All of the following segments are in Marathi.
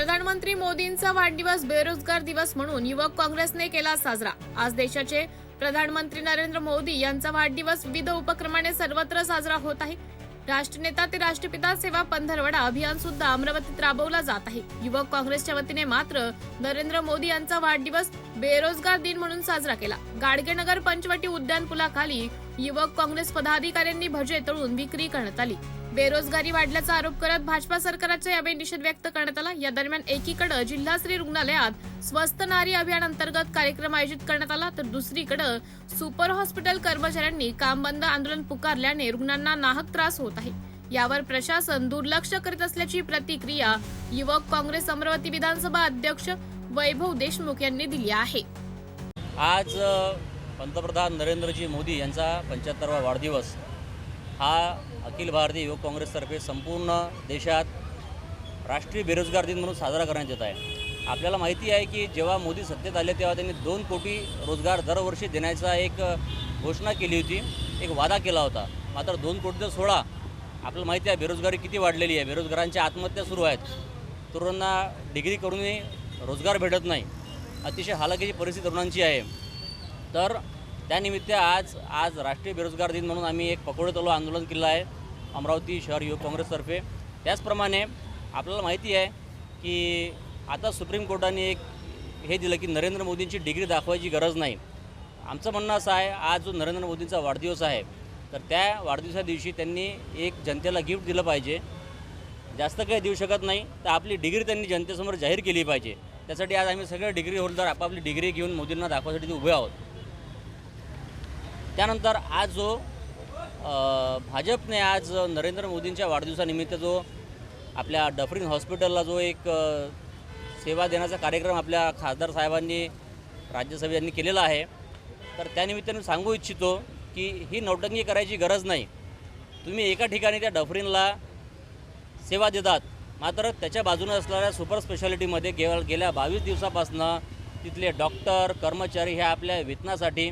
प्रधानमंत्री मोदींचा वाढदिवस बेरोजगार दिवस म्हणून युवक काँग्रेसने केला साजरा. आज देशाचे प्रधानमंत्री नरेंद्र मोदी यांचा वाढदिवस विविध उपक्रमाने सर्वत्र साजरा होत आहे. राष्ट्रनेता ते राष्ट्रपिता सेवा पंधरवडा अभियान सुद्धा अमरावतीत राबवला जात आहे. युवक काँग्रेसच्या वतीने मात्र नरेंद्र मोदी यांचा वाढदिवस बेरोजगार दिन म्हणून साजरा केला. गाडगेनगर पंचवटी उद्यान पुलाखाली युवक काँग्रेस पदाधिकाऱ्यांनी भजे तळून विक्री करण्यात आली. बेरोजगारी वाढल्याचा आरोप करत भाजपा सरकारचा यावेळी निषेध व्यक्त करण्यात आला. या दरम्यान एकीकडे जिल्हा स्त्री रुग्णालयात स्वस्त नारी अभियान अंतर्गत कार्यक्रम आयोजित करण्यात आला तर दुसरीकडे सुपर हॉस्पिटल कर्मचाऱ्यांनी काम बंद आंदोलन पुकारल्याने रुग्णांना नाहक त्रास होत आहे. यावर प्रशासन दुर्लक्ष करीत असल्याची प्रतिक्रिया युवक काँग्रेस अमरावती विधानसभा अध्यक्ष वैभव देशमुख यांनी दिली आहे. आज पंतप्रधान नरेंद्रजी मोदी यांचा पंच्याहत्तरवा वाढदिवस हा अखिल भारतीय युवक काँग्रेसतर्फे संपूर्ण देशात राष्ट्रीय बेरोजगार दिन म्हणून साजरा करण्यात येत आहे. आपल्याला माहिती आहे की जेव्हा मोदी सत्तेत आले तेव्हा त्यांनी दोन कोटी रोजगार दरवर्षी देण्याचा एक घोषणा केली होती एक वादा केला होता. मात्र दोन कोटी तर सोळा आपल्याला माहिती आहे बेरोजगारी किती वाढलेली आहे. बेरोजगारांच्या आत्महत्या सुरू आहेत. तरुणांना डिग्री करूनही रोजगार भेटत नाही. अतिशय हालाकीची परिस्थिती तरुणांची आहे. तर त्यानिमित्त आज आज राष्ट्रीय बेरोजगार दिन म्हणून आम्ही एक पकोडे तलो आंदोलन केलं आहे अमरावती शहर युवक काँग्रेसतर्फे. त्याचप्रमाणे आपल्याला माहिती आहे की आता सुप्रीम कोर्टाने एक हे दिलं की नरेंद्र मोदींची डिग्री दाखवायची गरज नाही. आमचं म्हणणं असं आहे आज जो नरेंद्र मोदींचा वाढदिवस आहे तर त्या वाढदिवसा दिवशी त्यांनी एक जनतेला गिफ्ट दिलं पाहिजे. जास्त काही देऊ शकत नाही तर आपली डिग्री त्यांनी जनतेसमोर जाहीर केली पाहिजे. त्यासाठी आज आम्ही सगळे डिग्री होल्डर आपापली डिग्री घेऊन मोदींना दाखवायसाठी उभे आहोत. त्यानंतर आज जो भाजपने आज नरेंद्र मोदींच्या वाढदिवसानिमित्त जो आपल्या डफरीन हॉस्पिटलला जो एक सेवा देण्याचा कार्यक्रम आपल्या खासदार साहेबांनी राज्यसभेयांनी केलेला आहे. तर त्यानिमित्ताने सांगू इच्छितो की ही नौटंकी करायची गरज नाही. तुम्ही एका ठिकाणी त्या डफरीनला सेवा देतात मात्र त्याच्या बाजूने असणाऱ्या सुपर स्पेशालिटीमध्ये केवळ गेल्या बावीस दिवसापासनं तिथले डॉक्टर कर्मचारी हे आपल्या वेतनासाठी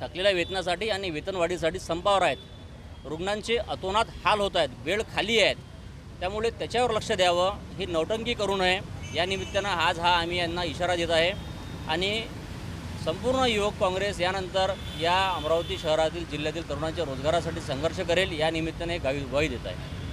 थकलेल्या वेतनासाठी आणि वेतनवाढीसाठी संपावर आहेत. रुग्णांचे अतोनात हाल होत आहेत. वेळ खाली आहेत. त्यामुळे त्याच्यावर लक्ष द्यावं. ही नौटंकी करू नये. या निमित्तानं आज हा आम्ही यांना इशारा देत आहे. आणि संपूर्ण युवक काँग्रेस यानंतर या अमरावती शहरातील जिल्ह्यातील तरुणांच्या रोजगारासाठी संघर्ष करेल. या निमित्ताने गावी ग्वाही देत आहे.